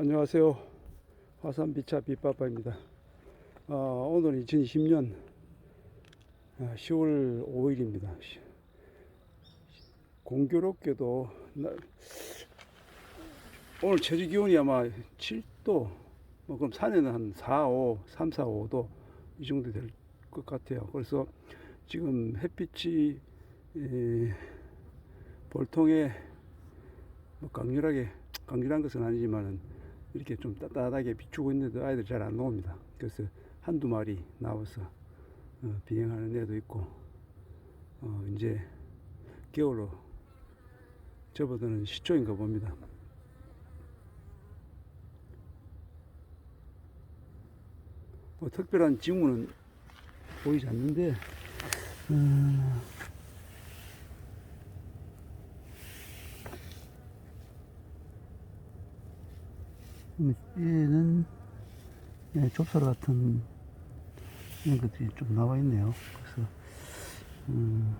안녕하세요. 화산 비차 비빠빠입니다. 어, 오늘 2020년 10월 5일입니다. 공교롭게도 나- 오늘 최저 기온이 아마 7도, 뭐 그럼 산에는 한 4, 5, 3, 4, 5도 이 정도 될 것 같아요. 그래서 지금 햇빛이 에, 볼통에 뭐 강렬하게 강렬한 것은 아니지만은 이렇게 좀 따뜻하게 비추고 있는데 아이들 잘 안 나옵니다. 그래서 한두 마리 나와서 어, 비행하는 애도 있고 어, 이제 겨울로 접어드는 시초인가 봅니다. 뭐 특별한 징후는 보이지 않는데 음, 얘는 예, 좁쌀 같은 이런 것들이 좀 나와 있네요. 그래서 음,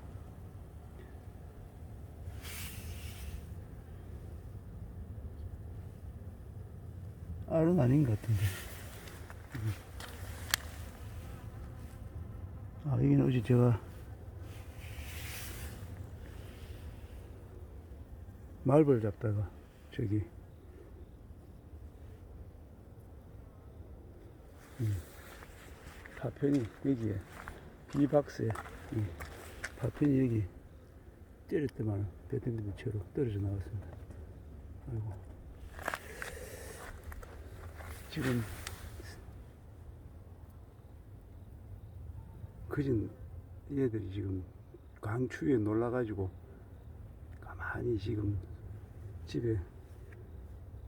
알은 아닌 것 같은데. 음. 아, 여기는 어제 제가 말벌 잡다가 저기 파편이 여기에 이 박스에 이 파편이 여기 때렸더만 배트민턴 채로 떨어져 나왔습니다. 아이고 지금 그진 얘들이 지금 강추위에 놀라가지고 가만히 지금 집에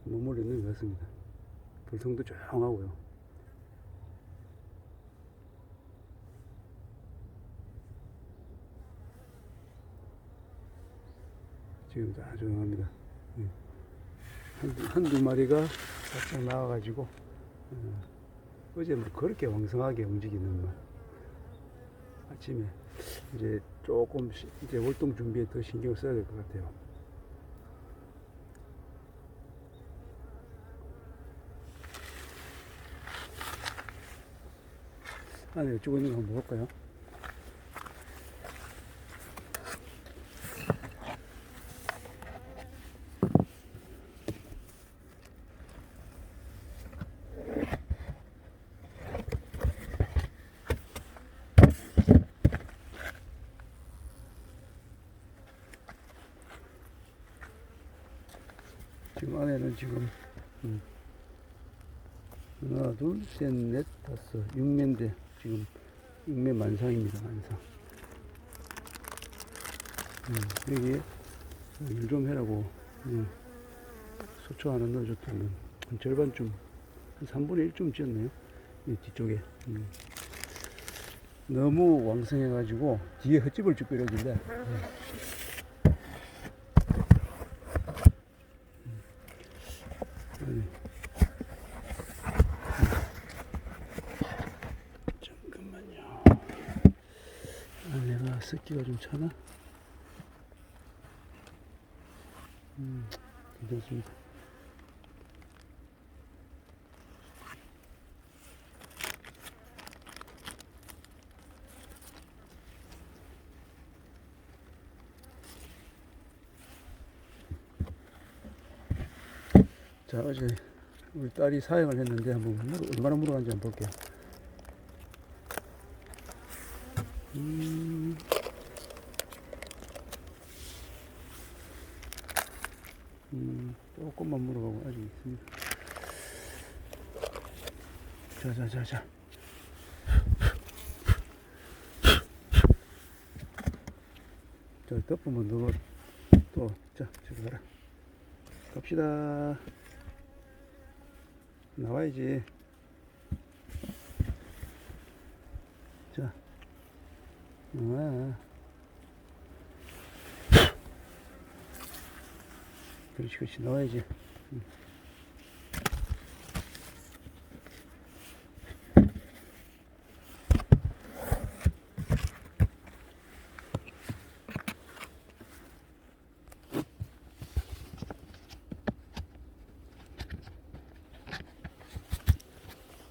머물러 있는 것 같습니다. 불통도 조용하고요. 지금 다 조용합니다. 예. 한두, 한두 마리가 살짝 나와가지고, 어, 어제 뭐 그렇게 왕성하게 움직이는 말. 아침에 이제 조금 시- 이제 활동 준비에 더 신경 써야 될 것 같아요. 안에 쭉 있는 거 한번 볼까요? 안에는 지금 음, 하나 둘 셋 넷 다섯. 육매인데 지금 육매 만상입니다 만상. 음, 여기에 일 좀 해라고 음, 소초 하나 넣어줬더니 한 절반쯤 한 3분의 1쯤 찌었네요 이 뒤쪽에. 음. 너무 왕성해 가지고 뒤에 헛집을 쭉 끌어길래 아니. 잠깐만요. 습기가 좀 차나? 음, 괜찮습니다. 자, 어제 우리 딸이 사용을 했는데 한번 물, 얼마나 물어간지 한번 볼게요. 음. 음, 조금만 물어가고 아직 있습니다. 자, 자, 자, 자. 저 덮으면 너가 또, 자, 저기 가라. 갑시다. 나와야지. 자, 나와. 그렇지, 그렇지. 응.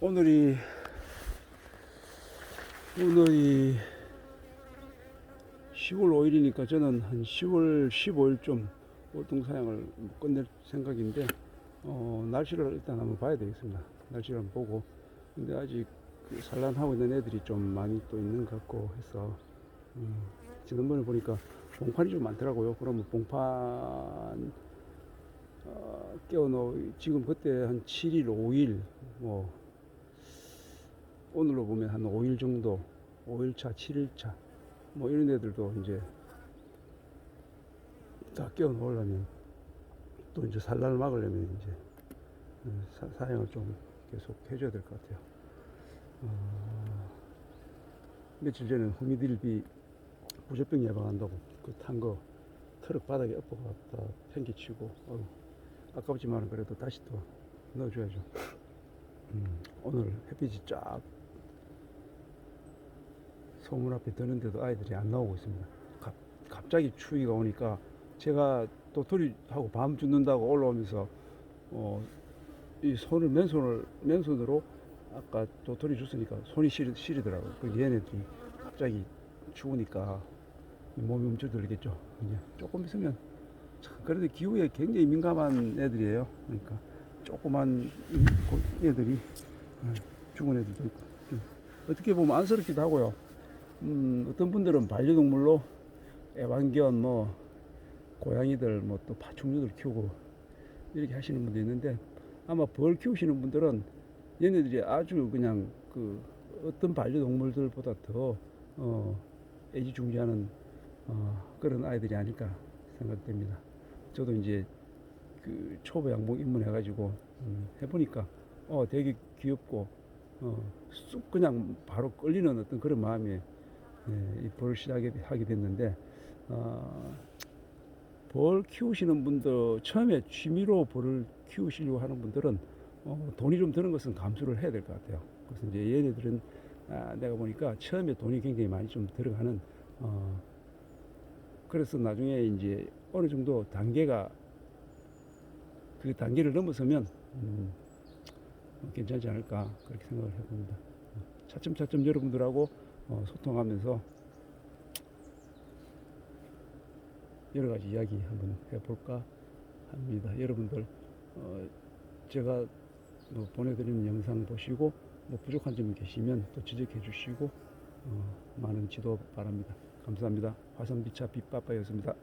오늘이 오늘이 10월 5일이니까 저는 한 10월 15일쯤 월동 사냥을 끝낼 생각인데 어, 날씨를 일단 한번 봐야 되겠습니다. 날씨를 한번 보고 근데 아직 그 산란하고 있는 애들이 좀 많이 또 있는 것 같고 해서 음, 지난번에 보니까 봉판이 좀 많더라고요. 그러면 봉판 어, 깨워놓 지금 그때 한 7일, 5일 뭐 오늘로 보면 한 5일 정도 5일차, 7일차 뭐 이런 애들도 이제 다 깨워놓으려면 또 이제 산란을 막으려면 이제 어, 사, 사용을 좀 계속 해줘야 될 것 같아요. 어, 며칠 전에 호미딜비 부조병 예방한다고 그 탄 거 트럭 바닥에 엎어갖다 팽개치고 어휴, 아깝지만 그래도 다시 또 넣어줘야죠. 음, 오늘 햇빛이 쫙 소문 앞에 드는데도 아이들이 안 나오고 있습니다. 갑, 갑자기 추위가 오니까 제가 도토리하고 밤 죽는다고 올라오면서 어, 이 손을 맨손을 맨손으로 아까 도토리 줬으니까 손이 시리, 시리더라고요. 그 얘네들이 갑자기 추우니까 몸이 움츠들겠죠. 이제 조금 있으면 참 그래도 기후에 굉장히 민감한 애들이에요. 그러니까 조그만 애들이 어, 죽은 애들도 있고 좀 어떻게 보면 안쓰럽기도 하고요. 음, 어떤 분들은 반려동물로 애완견 뭐 고양이들 뭐 또 파충류들 키우고 이렇게 하시는 분도 있는데 아마 벌 키우시는 분들은 얘네들이 아주 그냥 그 어떤 반려동물들보다 더 어, 애지중지하는 어, 그런 아이들이 아닐까 생각됩니다. 저도 이제 그 초보 양봉 입문해가지고 음, 해보니까 어 되게 귀엽고 어, 쑥 그냥 바로 끌리는 어떤 그런 마음에 예, 이 벌을 시작하게 하게 됐는데 어, 벌 키우시는 분들 처음에 취미로 벌을 키우시려고 하는 분들은 어, 돈이 좀 드는 것은 감수를 해야 될 것 같아요. 그래서 이제 얘네들은 아, 내가 보니까 처음에 돈이 굉장히 많이 좀 들어가는 어, 그래서 나중에 이제 어느 정도 단계가 그 단계를 넘어서면 음, 괜찮지 않을까 그렇게 생각을 해봅니다. 차츰차츰 여러분들하고 어, 소통하면서 여러 가지 이야기 한번 해볼까 합니다. 여러분들 어, 제가 뭐 보내드리는 영상 보시고 뭐 부족한 점이 계시면 또 지적해 주시고 어, 많은 지도 바랍니다. 감사합니다. 화성비차 빛바빠였습니다.